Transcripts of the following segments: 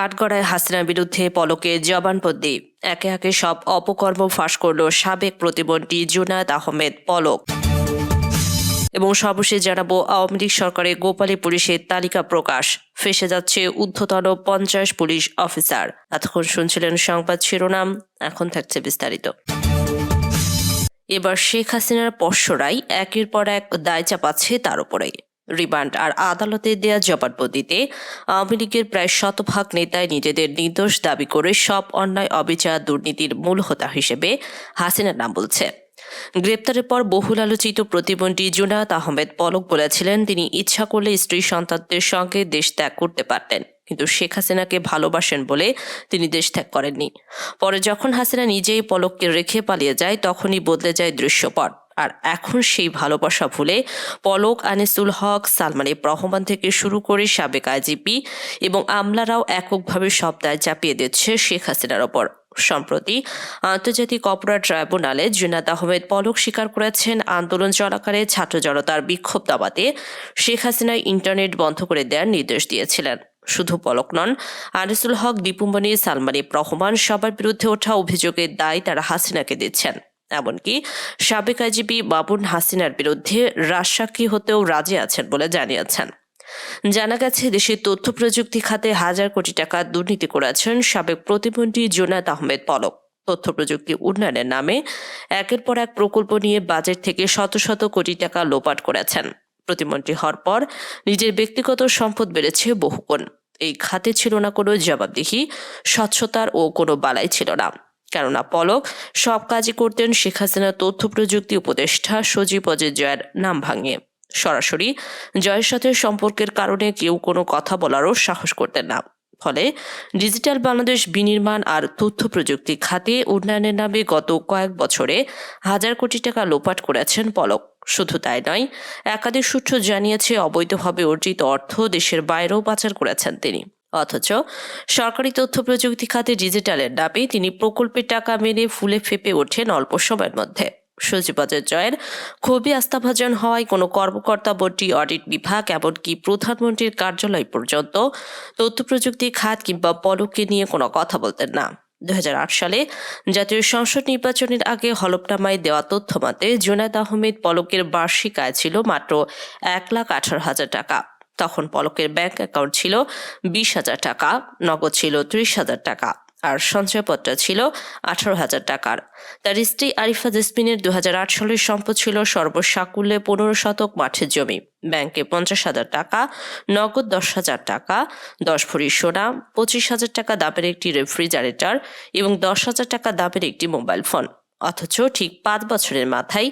কাঠগড়ায় হাসিনার বিরুদ্ধে পলকে জবানবন্দি। একে একে সব অপকর্ম ফাঁস করল সাবেক প্রতিমন্ত্রী জুনায়দ আহমেদ পলক। এবং সর্বশেষ জানাব, আওয়ামী লীগ সরকারের গোপালী পুলিশের তালিকা প্রকাশ। ফেসে যাচ্ছে ঊর্ধ্বতন পঞ্চাশ পুলিশ অফিসার। এতক্ষণ শুনছিলেন সংবাদ শিরোনাম, এখন থাকছে বিস্তারিত। এবার শেখ হাসিনার পশ্বরাই একের পর এক দায় চাপাচ্ছে তার উপরেই। রিমান্ড আর আদালতে দেয়া জবানবন্দিতে আওয়ামী লীগের প্রায় শতভাগ নেতাই নিজেদের নির্দোষ দাবি করে সব অন্যায়, অবিচার, দুর্নীতির মূল হোতা হিসেবে হাসিনার নাম বলছে। গ্রেপ্তারের পর বহুল আলোচিত প্রতিবন্ধী জুনায়দ আহমেদ পলক বলেছিলেন, তিনি ইচ্ছা করলে স্ত্রী সন্তানদের সঙ্গে দেশ ত্যাগ করতে পারতেন, কিন্তু শেখ হাসিনাকে ভালোবাসেন বলে তিনি দেশ ত্যাগ করেননি। পরে যখন হাসিনা নিজেই পলককে রেখে পালিয়ে যায়, তখনই বদলে যায় দৃশ্যপট। আর এখন সেই ভালোবাসা ভুলে পলক আনিসুল হক, সালমানি রহমান থেকে শুরু করে সাবেক আইজিপি এবং আমলারাও এককভাবে সব দায় চাপিয়ে দিচ্ছে শেখ হাসিনার ওপর। সম্প্রতি আন্তর্জাতিক অপরাধ ট্রাইব্যুনালে জুনাদ আহমেদ পলক স্বীকার করেছেন, আন্দোলন চলাকালে ছাত্র জনতার বিক্ষোভ দাবাতে শেখ হাসিনা ইন্টারনেট বন্ধ করে দেওয়ার নির্দেশ দিয়েছিলেন। শুধু পলক নন, আনিসুল হক দীপুমণি সালমানি রহমান সবার বিরুদ্ধে ওঠা অভিযোগের দায় তারা হাসিনাকে দিচ্ছেন। এমনকি সাবেক আইজিপি বাবুন হাসিনার বিরুদ্ধে রাজসাক্ষী হতেও রাজি আছেন বলে জানিয়েছেন। জানা গেছে, দেশের তথ্য প্রযুক্তি খাতে হাজার কোটি টাকা দুর্নীতি করেছেন সাবেক প্রতিমন্ত্রী জোনাত আহমেদ পলক। তথ্য প্রযুক্তি উন্নয়নের নামে একের পর এক প্রকল্প নিয়ে বাজেট থেকে শত শত কোটি টাকা লোপাট করেছেন। প্রতিমন্ত্রী হওয়ার পর নিজের ব্যক্তিগত সম্পদ বেড়েছে বহুগুণ। এই খাতে ছিল না কোনো জবাবদিহি, স্বচ্ছতার ও কোনো বালাই ছিল না। কেননা পলক সব কাজই করতেন শেখ হাসিনা তথ্য প্রযুক্তি উপদেষ্টা সজীব অজিত জয়ের নাম ভাঙিয়ে সরাসরি জয়ের সাথে সম্পর্কের কারণে কেউ কোনো কথা বলারও সাহস করতেন না। ফলে ডিজিটাল বাংলাদেশ বিনির্মাণ আর তথ্য প্রযুক্তি খাতে উন্নয়নের নামে গত কয়েক বছরে হাজার কোটি টাকা লোপাট করেছেন পলক। শুধু তাই নয়, একাধিক সূত্র জানিয়েছে, অবৈধভাবে অর্জিত অর্থ দেশের বাইরেও পাচার করেছেন তিনি। অথচ সরকারি তথ্য প্রযুক্তি খাতে ডিজিটালের নামে তিনি প্রকল্পের টাকা মেনে ফুলে ফেপে ওঠেন অল্প সময়ের মধ্যে। সচিবাজার জয়ের খুবই আস্থাভাজন হওয়ায় কোনো কর্মকর্তা বোর্ডটি অডিট বিভাগ, এমনকি প্রধানমন্ত্রীর কার্যালয় পর্যন্ত তথ্য প্রযুক্তি খাত কিংবা পলককে নিয়ে কোনো কথা বলতেন না। দু হাজার আট সালে জাতীয় সংসদ নির্বাচনের আগে হলফনামায় দেওয়া তথ্য মতে, জুনায়দ আহমেদ পলকের বার্ষিক আয় ছিল মাত্র এক লাখ আঠারো হাজার টাকা। তখন পলকের ব্যাংক অ্যাকাউন্ট ছিল বিশ হাজার টাকা, নগদ ছিল ত্রিশ হাজার টাকা আর সঞ্চয়পত্র ছিল আঠারো হাজার টাকার। তার স্ত্রী আরিফা জেসমিনের দু হাজার আট সালের সম্পদ ছিল সর্বসাকুল্যে পনেরো শতক মাঠের জমি। ব্যাংকে পঞ্চাশ হাজার টাকা, নগদ দশ হাজার টাকা, দশ ভরি সোনা, পঁচিশ হাজার টাকা দামের একটি রেফ্রিজারেটর এবং দশ হাজার টাকা দামের একটি মোবাইল ফোন। অথচ ঠিক পাঁচ বছরের মাথায়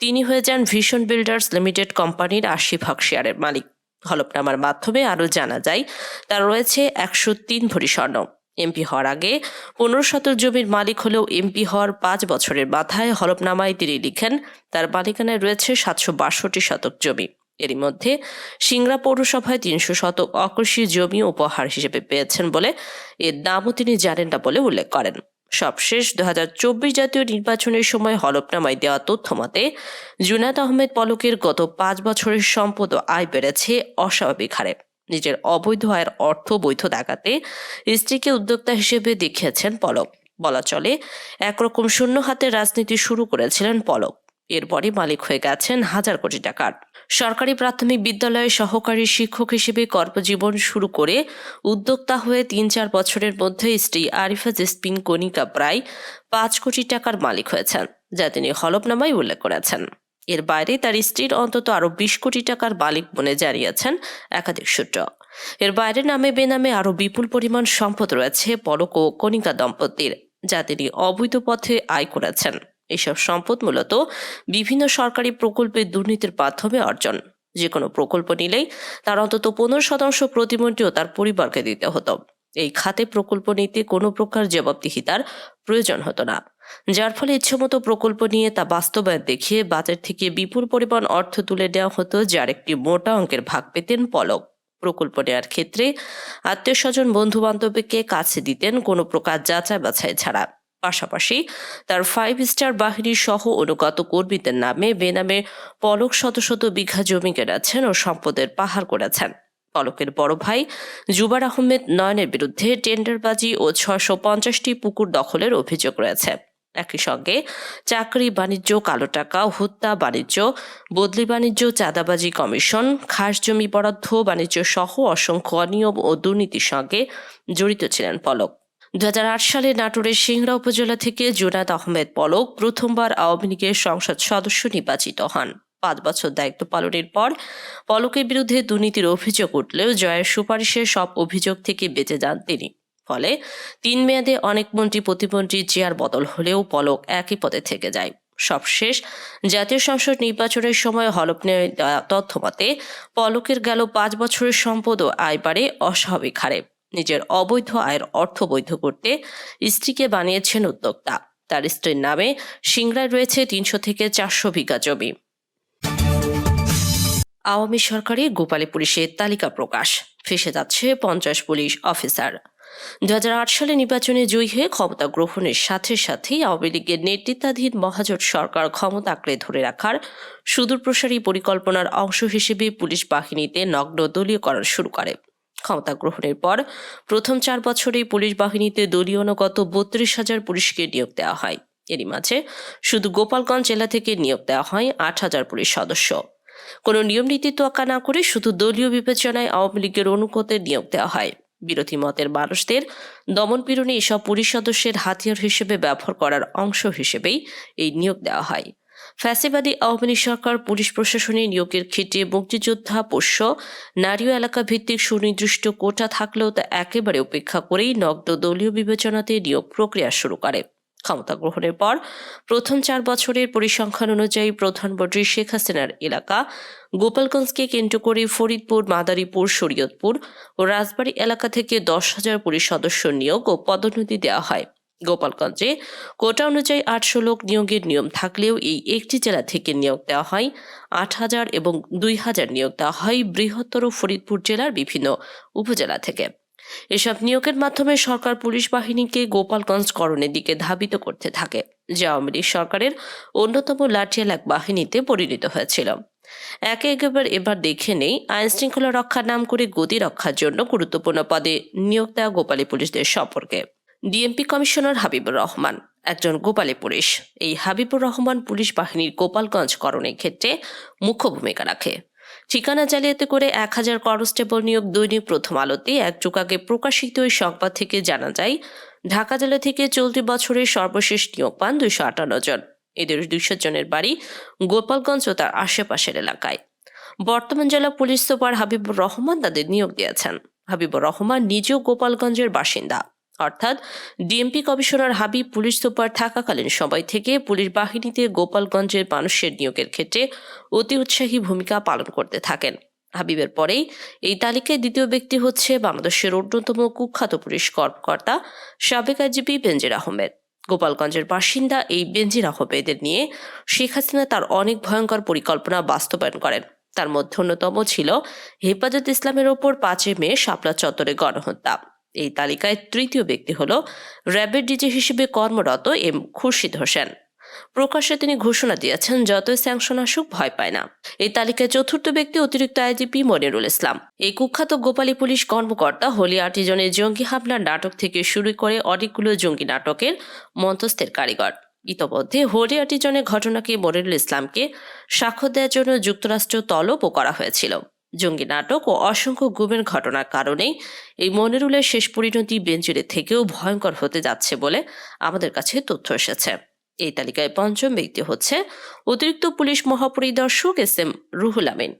তিনি হয়ে যান ভিশন বিল্ডার্স লিমিটেড কোম্পানির আশি ভাগ শেয়ারের মালিক। হলফনামার মাধ্যমে আরও জানা যায়, তার রয়েছে একশো তিন ভরি স্বর্ণ। এমপি হওয়ার আগে পনেরো শতক জমির মালিক হলেও এমপি হওয়ার পাঁচ বছরের মাথায় হলফনামায় তিনি লিখেন, তার মালিকানায় রয়েছে সাতশো বাষট্টি শতক জমি। এরই মধ্যে সিংড়া পৌরসভায় তিনশো শতক অকৃষি জমি উপহার হিসেবে পেয়েছেন বলে এর দামও তিনি জানেন না বলে উল্লেখ করেন। সবশেষ দু হাজার চব্বিশ জাতীয় নির্বাচনের সময় হলফনামায় দেওয়া তথ্য মতে জুনাদ আহমেদ পলকের গত পাঁচ বছরের সম্পদ আয় বেড়েছে অস্বাভাবিক হারে। নিজের অবৈধ আয়ের অর্থ বৈধ দেখাতে স্ত্রীকে উদ্যোক্তা হিসেবে দেখিয়েছেন পলক। বলা চলে, একরকম শূন্য হাতে রাজনীতি শুরু করেছিলেন পলক। এরপরই মালিক হয়ে গেছেন হাজার কোটি টাকার। সরকারি প্রাথমিক বিদ্যালয়ে সহকারী শিক্ষক হিসেবে কর্মজীবন শুরু করে উদ্যোক্তা হয়ে তিন চার বছরের মধ্যে স্ত্রী আরিফা জেসপিন কনিকা প্রায় পাঁচ কোটি টাকার মালিক হয়েছেন, যা তিনি হলফনামায় উল্লেখ করেছেন। এর বাইরে তার স্ত্রীর অন্তত আরও বিশ কোটি টাকার মালিক বলে জানিয়েছেন একাধিক সূত্র। এর বাইরে নামে বেনামে আরও বিপুল পরিমাণ সম্পদ রয়েছে পলক ও কণিকা দম্পতির, যা তিনি অবৈধ পথে আয় করেছেন। এসব সম্পদ মূলত বিভিন্ন সরকারি প্রকল্পের দুর্নীতির মাধ্যমে অর্জন। যে কোনো প্রকল্প নিলেই তার অন্তত পনেরো শতাংশ প্রতিমন্ত্রী ও তার পরিবারকে দিতে হতো। এই খাতে প্রকল্প নিতে কোনো প্রকার জবাবদিহিতার প্রয়োজন হতো না। যার ফলে ইচ্ছেমতো প্রকল্প নিয়ে তা বাস্তবায়ন দেখিয়ে বাজার থেকে বিপুল পরিমাণ অর্থ তুলে দেওয়া হতো, যার একটি মোটা অঙ্কের ভাগ পেতেন পলক। প্রকল্প নেওয়ার ক্ষেত্রে আত্মীয় স্বজন বন্ধু বান্ধবীকে কাছে দিতেন কোনো প্রকার যাচাই বাছাই ছাড়া। পাশাপাশি তার ফাইভ স্টার বাহিনী সহ অনুগত কর্মীদের নামে বেনামে পলক শত শত বিঘা জমি কেনাচ্ছেন ও সম্পদের পাহাড় করেছেন। পলকের বড় ভাই জুবার আহমেদ নয়নের বিরুদ্ধে টেন্ডারবাজি ও ছশো পঞ্চাশটি পুকুর দখলের অভিযোগ রয়েছে। একই সঙ্গে চাকরি, বাণিজ্য, কালো টাকা, হত্যা, বাণিজ্য, বদলি বাণিজ্য, চাঁদাবাজি কমিশন, খাস জমি বরাদ্দ, বাণিজ্য সহ অসংখ্য অনিয়ম ও দুর্নীতির সঙ্গে জড়িত ছিলেন পলক। দু হাজার আট সালে নাটোরের সিংড়া উপজেলা থেকে জুনাদ আহমেদ পলক প্রথমবার আওয়ামী লীগের সংসদ সদস্য নির্বাচিত হন। পাঁচ বছর দায়িত্ব পালনের পর পলকের বিরুদ্ধে দুর্নীতির অভিযোগ উঠলেও জয়ের সুপারিশের সব অভিযোগ থেকে বেঁচে যান তিনি। ফলে তিন মেয়াদে অনেক মন্ত্রী, প্রতিমন্ত্রী চেয়ার বদল হলেও পলক একই পদে থেকে যায়। সবশেষ, জাতীয় সংসদ নির্বাচনের সময় হলফ নেওয়া দেওয়া তথ্য মতে পলকের গেল পাঁচ বছরের সম্পদ ও আয় বাড়ে অস্বাভাবিক হারে। নিজের অবৈধ আয়ের অর্থ বৈধ করতে স্ত্রীকে বানিয়েছেন উদ্যোক্তা। তার স্ত্রীর নামে সিংড়ায় রয়েছে তিনশো থেকে চারশো বিঘা জমি। আওয়ামী সরকারি গোপালী পুলিশের তালিকা প্রকাশ। ফেসে যাচ্ছে পঞ্চাশ পুলিশ অফিসার। দু সালে নির্বাচনে জয়ী হয়ে ক্ষমতা গ্রহণের সাথে সাথেই আওয়ামী লীগের নেতৃত্বাধীন মহাজোট সরকার ক্ষমতা আঁকড়ে ধরে রাখার সুদূরপ্রসারী পরিকল্পনার অংশ হিসেবে পুলিশ বাহিনীতে নগ্ন দলীয় দলীয়করণ শুরু করে। ক্ষমতা গ্রহণের পর প্রথম চার বছরেই পুলিশ বাহিনীতে দলীয় অনুগত বত্রিশ হাজার পুলিশকে নিয়োগ দেওয়া হয়। এরই মাঝে শুধু গোপালগঞ্জ জেলা থেকে নিয়োগ দেওয়া হয় আট হাজার পুলিশ সদস্য। কোনো নিয়ম নীতি তোয়াক্কা না করে শুধু দলীয় বিবেচনায় আওয়ামী লীগের অনুকূতে নিয়োগ দেওয়া হয়। বিরোধী মতের মানুষদের দমনপীড়নে এসব পুলিশ সদস্যের হাতিয়ার হিসেবে ব্যবহার করার অংশ হিসেবেই এই নিয়োগ দেওয়া হয়। ফ্যাসিবাদী আওয়ামী সরকার, পুলিশ প্রশাসনে নিয়োগের ক্ষেত্রে মুক্তিযোদ্ধা, পোষ্য, নারী এলাকা ভিত্তিক সুনির্দিষ্ট কোটা থাকলেও তা একেবারে উপেক্ষা করেই নগ্ন দলীয় বিবেচনাতে নিয়োগ প্রক্রিয়া শুরু করে। ক্ষমতা গ্রহণের পর প্রথম চার বছরের পরিসংখ্যান অনুযায়ী প্রধানমন্ত্রী শেখ হাসিনার এলাকা গোপালগঞ্জকে কেন্দ্র করে ফরিদপুর, মাদারীপুর, শরীয়তপুর ও রাজবাড়ী এলাকা থেকে দশ হাজার পুলিশ সদস্য নিয়োগ ও পদোন্নতি দেওয়া হয়। গোপালগঞ্জে। কোটা অনুযায়ী আটশো লোক নিয়োগের নিয়ম থাকলেও এই একটি জেলা থেকে নিয়োগ দেওয়া হয়। আট হাজার এবং দুই হাজার নিয়োগ দেওয়া হয় বৃহত্তর ফরিদপুর জেলার বিভিন্ন উপজেলা থেকে। এসব নিয়োগের মাধ্যমে সরকার পুলিশ বাহিনীকে গোপালগঞ্জ করণের দিকে ধাবিত করতে থাকে, যা আওয়ামী লীগ সরকারের অন্যতম লাঠিয়াল এক বাহিনীতে পরিণত হয়েছিল। একে একেবার এবার দেখে নেই আইন শৃঙ্খলা রক্ষার নাম করে গতি রক্ষার জন্য গুরুত্বপূর্ণ পদে নিয়োগ দেওয়া গোপালী পুলিশদের সম্পর্কে। DMP commissioner Habibur Rahman. একজন গোপালী পুলিশ। এই হাবিবুর রহমান পুলিশ বাহিনীর গোপালগঞ্জ করণের ক্ষেত্রে মুখ্য ভূমিকা রাখে। ঠিকানা জালিয়াতি করে এক হাজার কনস্টেবল নিয়োগ দৈনিক প্রথম আলোতে এক আগে প্রকাশিত ওই সংবাদ থেকে জানা যায়, ঢাকা জেলা থেকে চলতি বছরের সর্বশেষ নিয়োগ পান দুইশো আটান্ন জন। এদের দুইশো জনের বাড়ি গোপালগঞ্জ ও তার আশেপাশের এলাকায়। বর্তমান জেলা পুলিশ সুপার হাবিবুর রহমান তাদের নিয়োগ দিয়েছেন। হাবিবুর রহমান নিজেও গোপালগঞ্জের বাসিন্দা। অর্থাৎ DMP commissioner Habib police super থাকাকালীন সময় থেকে পুলিশ বাহিনীতে গোপালগঞ্জের মানুষের নিয়োগের ক্ষেত্রে অতি উৎসাহী ভূমিকা পালন করতে থাকেন। হাবিবের পরেই এই তালিকায় দ্বিতীয় ব্যক্তি হচ্ছে বাংলাদেশের অন্যতম কুখ্যাত পুলিশ কর্মকর্তা সাবেক আইজিপি বেনজির আহমেদ। গোপালগঞ্জের বাসিন্দা এই বেনজির আহমেদের নিয়ে শেখ হাসিনা তার অনেক ভয়ঙ্কর পরিকল্পনা বাস্তবায়ন করেন। তার মধ্যে অন্যতম ছিল হেফাজত ইসলামের ওপর পাঁচে মে শাপলা চত্বরে গণহত্যা। এই তালিকায় তৃতীয় ব্যক্তি হল র্যাবের ডিজি হিসেবে কর্মরত এম খুরশিদ হোসেন। প্রকাশ্যে তিনি ঘোষণা দিয়েছেন, যতই স্যাংশন আসুক, ভয় পায় না। এই তালিকায় চতুর্থ ব্যক্তি অতিরিক্ত আইজিপি মনিরুল ইসলাম। এই কুখ্যাত গোপালী পুলিশ কর্মকর্তা হোলি আর্টিজনের জঙ্গি হামলার নাটক থেকে শুরু করে অনেকগুলো জঙ্গি নাটকের মন্তস্থের কারিগর। ইতোমধ্যে হোলি আর্টিজনের ঘটনাকে মনিরুল ইসলামকে সাক্ষ্য দেওয়ার জন্য যুক্তরাষ্ট্র তলবও করা হয়েছিল। জঙ্গি নাটক ও অসংখ্য গুমের ঘটনার কারণেই এই মনিরুলের শেষ পরিণতি বেঞ্জুরের থেকেও ভয়ঙ্কর হতে যাচ্ছে বলে আমাদের কাছে তথ্য এসেছে। এই তালিকায় পঞ্চম ব্যক্তি হচ্ছে অতিরিক্ত পুলিশ মহাপরিদর্শক এস এম রুহুল আমিন।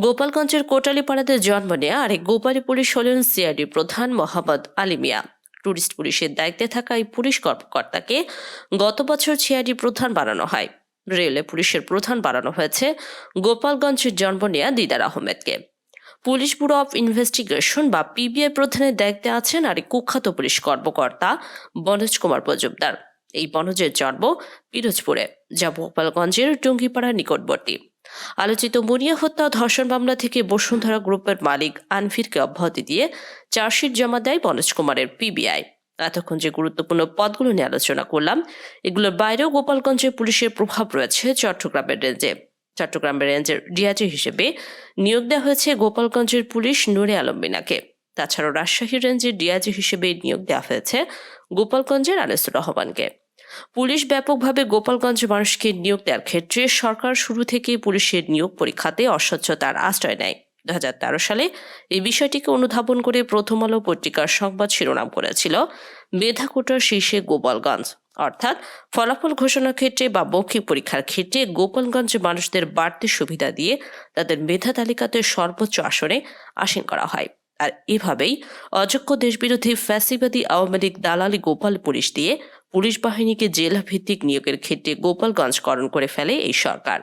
গোপালগঞ্জের কোটালীপাড়াতে জন্ম নেয়া আরেক গোপালী পুলিশ হলেন সিআইডি প্রধান মোহাম্মদ আলী মিয়া। টুরিস্ট পুলিশের দায়িত্বে থাকা এই পুলিশ কর্মকর্তাকে গত বছর সিআইডি প্রধান বানানো হয়। রেলে পুলিশের প্রধান বানানো হয়েছে গোপালগঞ্জের জন্ম নেয়া দিদার আহমেদকে। পুলিশ ব্যুরো অফ ইনভেস্টিগেশন বা পিবিআই প্রধানের দায়িত্বে আছেন আর কুখ্যাত পুলিশ কর্মকর্তা বনজ কুমার মজুমদার। এই বনজের জন্ম পিরোজপুরে, যা গোপালগঞ্জের টুঙ্গিপাড়ার নিকটবর্তী। আলোচিত মুনিয়া হত্যা ধর্ষণ মামলা থেকে বসুন্ধরা গ্রুপের মালিক আনফিরকে অব্যাহতি দিয়ে চার্জশিট জমা দেয় বনজ কুমারের পিবিআই। এতক্ষণ যে গুরুত্বপূর্ণ পদগুলো নিয়ে আলোচনা করলাম, এগুলোর বাইরেও গোপালগঞ্জে পুলিশের প্রভাব রয়েছে চট্টগ্রামের রেঞ্জে। চট্টগ্রাম রেঞ্জের ডিআইজি হিসেবে নিয়োগ দেওয়া হয়েছে গোপালগঞ্জের পুলিশ নুরে আলম মিনাকে। তাছাড়াও রাজশাহী রেঞ্জের ডিআইজি হিসেবে নিয়োগ দেওয়া হয়েছে গোপালগঞ্জের আনিসুর রহমানকে। পুলিশ ব্যাপকভাবে গোপালগঞ্জ মানুষকে নিয়োগ দেওয়ার ক্ষেত্রে সরকার শুরু থেকেই পুলিশের নিয়োগ পরীক্ষাতে অস্বচ্ছতার আশ্রয় নেয়। দু হাজার তেরো সালে এই বিষয়টিকে অনুধাবন করে প্রথম আলো পত্রিকার সংবাদ শিরোনাম করেছিল মেধাকোটার শীর্ষে গোপালগঞ্জ। অর্থাৎ ফলাফল ঘোষণার ক্ষেত্রে বা মৌখিক পরীক্ষার ক্ষেত্রে গোপালগঞ্জ মানুষদের বাড়তি সুবিধা দিয়ে তাদের মেধা তালিকাতে সর্বোচ্চ আসনে আসীন করা হয়। আর এভাবেই অযোগ্য দেশবিরোধী ফ্যাসিবাদী আওয়ামী লীগ দালালি গোপাল পুলিশ দিয়ে পুলিশ বাহিনীকে জেলা ভিত্তিক নিয়োগের ক্ষেত্রে গোপালগঞ্জকরণ করে ফেলে এই সরকার।